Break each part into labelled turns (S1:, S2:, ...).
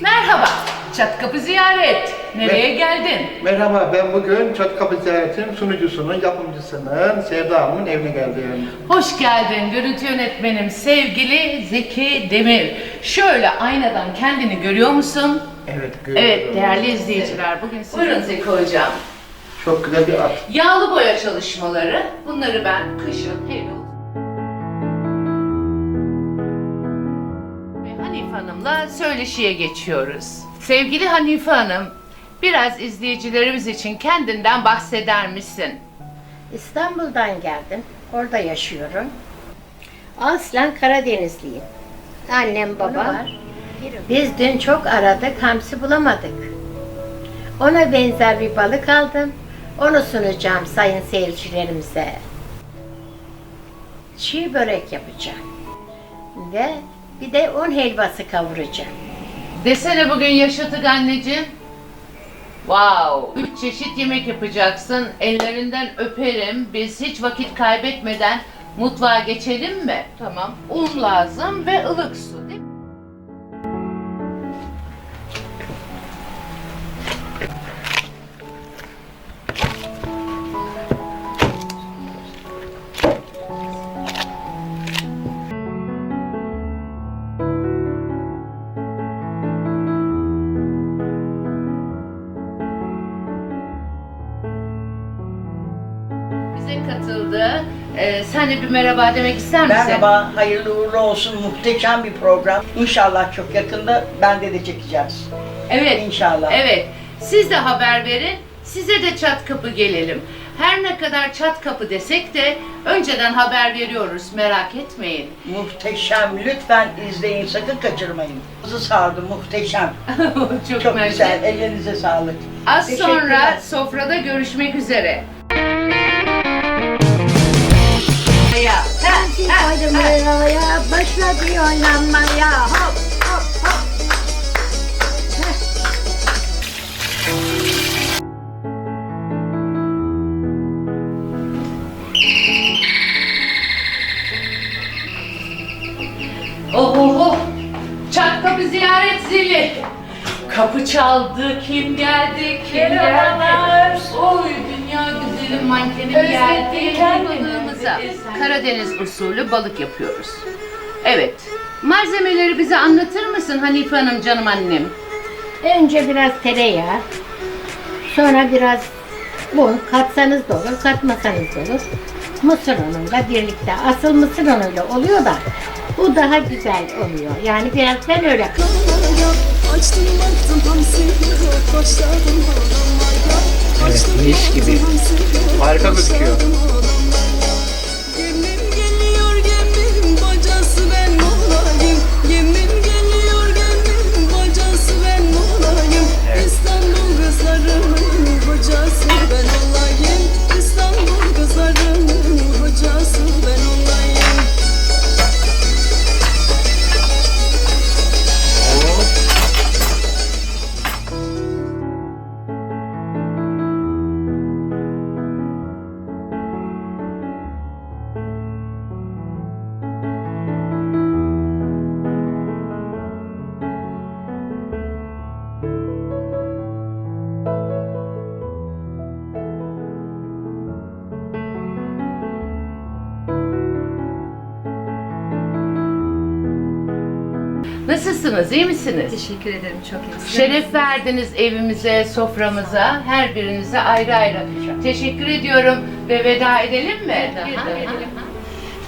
S1: Merhaba, Çat Kapı Ziyaret. Nereye geldin?
S2: Merhaba, ben bugün Çatkapı Ziyaret'in sunucusunun, yapımcısının, Sevda Hanım'ın evine geldim.
S1: Hoş geldin görüntü yönetmenim sevgili Zeki Demir. Şöyle aynadan kendini görüyor musun?
S2: Evet, görüyorum.
S1: Evet değerli izleyiciler bugün size... Buyurun Zeki Hocam.
S2: Çok güzel bir at.
S1: Yağlı boya çalışmaları. Bunları ben kışın evde Hanım'la söyleşiye geçiyoruz. Sevgili Hanife Hanım, biraz izleyicilerimiz için kendinden bahseder misin?
S3: İstanbul'dan geldim. Orada yaşıyorum. Aslen Karadenizliyim. Annem babam. Biz dün çok aradık, hamsi bulamadık. Ona benzer bir balık aldım. Onu sunacağım sayın seyircilerimize. Çiğ börek yapacağım. Ve bir de un helvası kavuracağım.
S1: Desene bugün yaşadık anneciğim. Wow, üç çeşit yemek yapacaksın. Ellerinden öperim. Biz hiç vakit kaybetmeden mutfağa geçelim mi? Tamam. Un lazım ve ılık su değil mi? Katıldı. Ee, sen de bir merhaba demek ister misin?
S4: Merhaba, hayırlı uğurlu olsun. Muhteşem bir program. İnşallah çok yakında bende de çekeceğiz.
S1: Evet.
S4: İnşallah.
S1: Evet. Siz de haber verin. Size de çat kapı gelelim. Her ne kadar çat kapı desek de önceden haber veriyoruz. Merak etmeyin.
S4: Muhteşem. Lütfen izleyin, sakın kaçırmayın. Kızı sardı, muhteşem.
S1: Çok,
S4: Çok
S1: mersi.
S4: güzel, ellerinize sağlık.
S1: Az
S4: Teşekkürler.
S1: sonra sofrada görüşmek üzere. Ya, ha,
S3: Sensiz oynamaya, başladı oynamaya. Hop hop hop.
S1: Oh oh oh. Çat kapı ziyaret zili. Kapı çaldı, kim geldi, kim geldi? Oy dünya güzeli mankeni geldi. Balığımıza. Karadeniz usulü balık yapıyoruz. Evet. Malzemeleri bize anlatır mısın Hanife Hanım canım annem?
S3: Önce biraz tereyağı, sonra biraz un, katsanız da olur, katmasanız da olur. Mısır unuyla birlikte. Asıl mısır unuyla oluyor da bu daha güzel oluyor. Yani biraz ben öyle
S5: Açtım baktım hamsi yok başladım ağlamaya
S2: Evet, mis gibi. Harika gözüküyor.
S1: Nasılsınız, iyi misiniz?
S6: Teşekkür ederim çok iyi.
S1: Şeref verdiniz evimize, soframıza, her birinize ayrı ayrı. Teşekkür ediyorum ve veda edelim mi?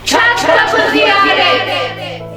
S1: Çat kapı ziyaret!